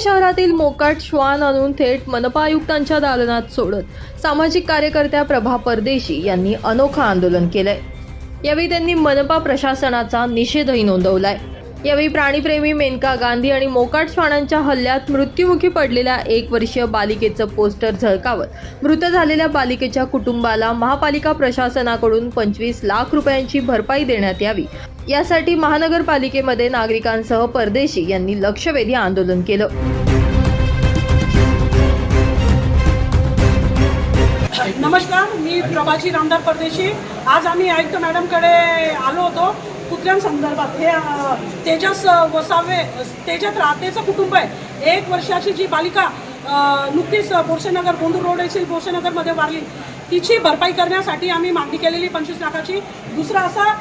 शहरातील मोकाट श्वान आणून थेट मनपा आयुक्तांच्या दालनात सोडत सामाजिक कार्यकर्त्या प्रभा परदेशी यांनी अनोखं आंदोलन केलंय. यावेळी त्यांनी मनपा प्रशासनाचा निषेधही नोंदवलाय. यावेळी प्राणीप्रेमी मेनका गांधी आणि मोकाट श्वानांच्या हल्ल्यात मृत्युमुखी पडलेल्या एक वर्षीय बालिकेचं पोस्टर झळकावत मृत झालेल्या बालिकेच्या कुटुंबाला महापालिका प्रशासनाकडून पंचवीस लाख रुपयांची भरपाई देण्यात यावी. यासाठी महानगरपालिकेमध्ये नागरिकांसह परदेशी यांनी लक्षवेधी आंदोलन केलं. नमस्कार मी प्रभाजी रामदार परदेशी. आज आम्ही आयुक्त मॅडमकडे आलो होतो. कुत्र्यांसंदर्भात हे तेजस वसावे तेजस राहतेचं कुटुंब आहे. एक वर्षाची जी बालिका नुकतीच बोरसेनगर गोंदूर रोड येथील बोरसेनगरमध्ये वारली. तिची भरपाई करण्यासाठी आम्ही मागणी केलेली पंचवीस लाखाची. दुसरा असा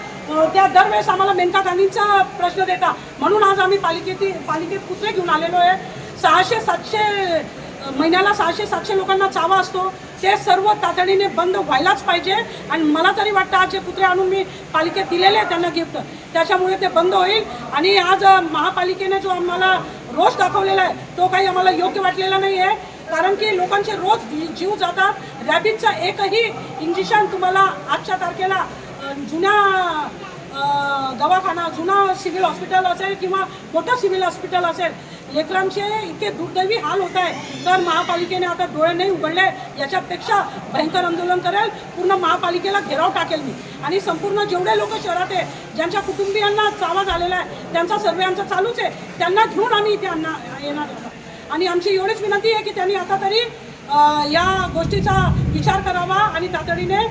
त्या दरवेळेस आम्हाला मेनका गांधींचा प्रश्न देता. म्हणून आज आम्ही पालिकेतील पालिकेत कुत्रे घेऊन आलेलो आहे. सहाशे सातशे महिन्याला सहाशे सातशे लोकांना चावा असतो. ते सर्व तातडीने बंद व्हायलाच पाहिजे. आणि मला तरी वाटतं आज जे कुत्रे आणून मी पालिकेत दिलेले आहे त्यांना गिफ्ट त्याच्यामुळे ते बंद होईल. आणि आज महापालिकेने जो आम्हाला रोष दाखवलेला आहे तो काही आम्हाला योग्य वाटलेला नाही आहे कारण की लोकांचे रोज जीव जातात. रॅबिटचा एकही इंजेक्शन तुम्हाला आजच्या तारखेला जुन्या दवाखाना जुना सिव्हिल हॉस्पिटल असेल किंवा मोठं सिव्हिल हॉस्पिटल असेल लेकरांचे इतके दुर्दैवी हाल होत आहे तर महापालिकेने आता डोळे नाही उघडले याच्यापेक्षा भयंकर आंदोलन करेल. पूर्ण महापालिकेला घेराव टाकेल मी. आणि संपूर्ण जेवढे लोक शहरात आहे ज्यांच्या कुटुंबियांना चावा झालेला आहे त्यांचा सर्वे आमचा चालूच आहे त्यांना घेऊन आम्ही इथे आणणार येणार आहोत. आणि आमची एवढीच विनंती आहे की त्यांनी आता तरी या गोष्टीचा विचार करावा आणि तातडीने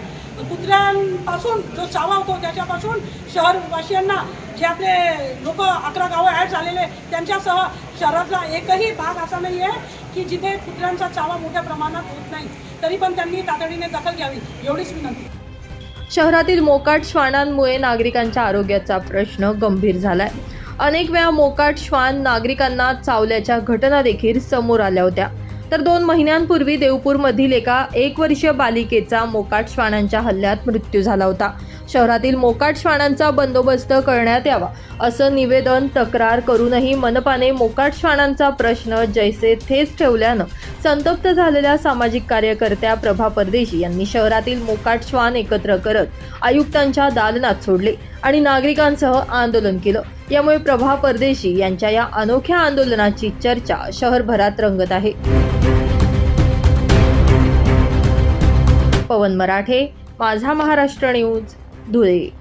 कुत्र्यांपासून जो चावा होतो त्याच्यापासून शहरवासियांना जे आपले लोक अकरा गावं ॲड झालेले त्यांच्यासह शहरातला एकही भाग असा नाही आहे की जिथे कुत्र्यांचा चावा मोठ्या प्रमाणात होत नाही. तरी पण त्यांनी तातडीने दखल घ्यावी एवढीच विनंती. शहरातील मोकाट श्वानांमुळे नागरिकांच्या आरोग्याचा प्रश्न गंभीर झालाय. अनेक वेळा मोकाट श्वान नागरिकांना चावल्याच्या घटना देखील समोर आल्या होत्या. तर दोन महिन्यांपूर्वी देवपूरमधील एका एक वर्षीय बालिकेचा मोकाट श्वानांच्या हल्ल्यात मृत्यू झाला होता. शहरातील मोकाट श्वानांचा बंदोबस्त करण्यात यावा. असं निवेदन तक्रार करूनही मनपाने मोकाट श्वानांचा प्रश्न जैसे थेच ठेवल्यानं संतप्त झालेल्या सामाजिक कार्यकर्त्या प्रभा परदेशी यांनी शहरातील मोकाट श्वान एकत्र करत आयुक्तांच्या दालनात सोडले आणि नागरिकांसह आंदोलन केलं. यामुळे प्रभा परदेशी यांच्या या अनोख्या आंदोलनाची चर्चा शहरभरात रंगत आहे. पवन मराठे माझा महाराष्ट्र न्यूज धुळे.